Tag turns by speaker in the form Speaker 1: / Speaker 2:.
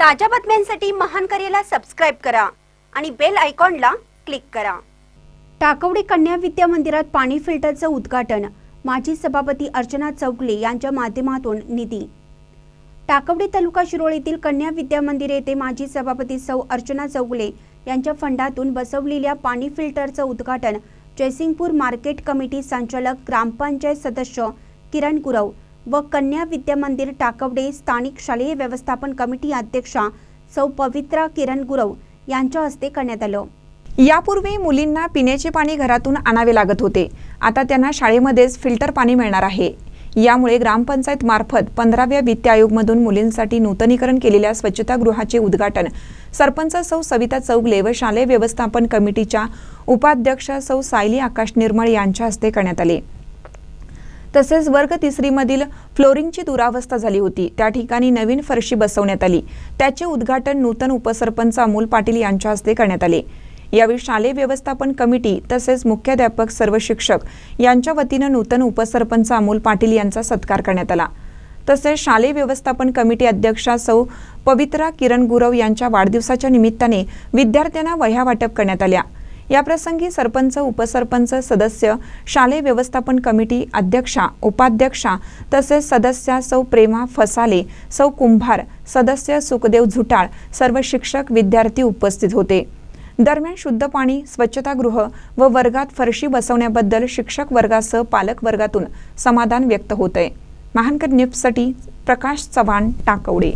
Speaker 1: ताज्या बातम्यांसाठी महान करेला सबस्क्राईब करा आणि बेल आयकॉनला क्लिक करा. टाकवडे कन्या विद्या मंदिरात पाणी फिल्टरचं उद्घाटन माजी सभापती अर्चना चौगले यांच्या माध्यमातून निधी. टाकवडे तालुका शिरोळ येथील कन्या विद्या मंदिर येथे माजी सभापती सौ अर्चना चौगले यांच्या फंडातून बसवलेल्या पाणी फिल्टरचं उद्घाटन जयसिंगपूर मार्केट कमिटी संचालक ग्रामपंचायत सदस्य किरण गुरव व कन्या विद्या मंदिर टाकवडे स्थानिक शालेय व्यवस्थापन कमिटी अध्यक्षा सौ पवित्रा किरण गुरव यांच्या हस्ते करण्यात आलं.
Speaker 2: यापूर्वी मुलींना पिण्याचे पाणी घरातून आणावे लागत होते. आता त्यांना शाळेमध्येच फिल्टर पाणी मिळणार आहे. यामुळे ग्रामपंचायत मार्फत पंधराव्या वित्त आयोगमधून मुलींसाठी नूतनीकरण केलेल्या स्वच्छतागृहाचे उद्घाटन सरपंच सौ सविता चौगले व शालेय व्यवस्थापन कमिटीच्या उपाध्यक्ष सौ सायली आकाश निर्मळ यांच्या हस्ते करण्यात आले. तसेच वर्ग तिसरीमधील फ्लोरिंगची दुरावस्था झाली होती. त्या ठिकाणी नवीन फरशी बसवण्यात आली. त्याचे उद्घाटन नूतन उपसरपंच अमोल पाटील यांच्या हस्ते करण्यात आले. यावेळी शालेय व्यवस्थापन कमिटी तसेच मुख्याध्यापक सर्व शिक्षक यांच्या वतीनं नूतन उपसरपंच अमोल पाटील यांचा सत्कार करण्यात आला. तसेच शालेय व्यवस्थापन कमिटी अध्यक्षा सौ. पवित्रा किरण गुरव यांच्या वाढदिवसाच्या निमित्ताने विद्यार्थ्यांना वह्या वाटप करण्यात आल्या. याप्रसंगी सरपंच उपसरपंच सदस्य शालेय व्यवस्थापन कमिटी अध्यक्षा उपाध्यक्षा तसेच सदस्या सौ प्रेमा फसाले सौ कुंभार सदस्य सुखदेव झुटाळ सर्व शिक्षक विद्यार्थी उपस्थित होते. दरम्यान शुद्ध पाणी स्वच्छतागृह व वर्गात फरशी बसवण्याबद्दल शिक्षक वर्गासह पालक वर्गातून समाधान व्यक्त होत आहे महानकर न्यूजसाठी प्रकाश चव्हाण टाकवडे.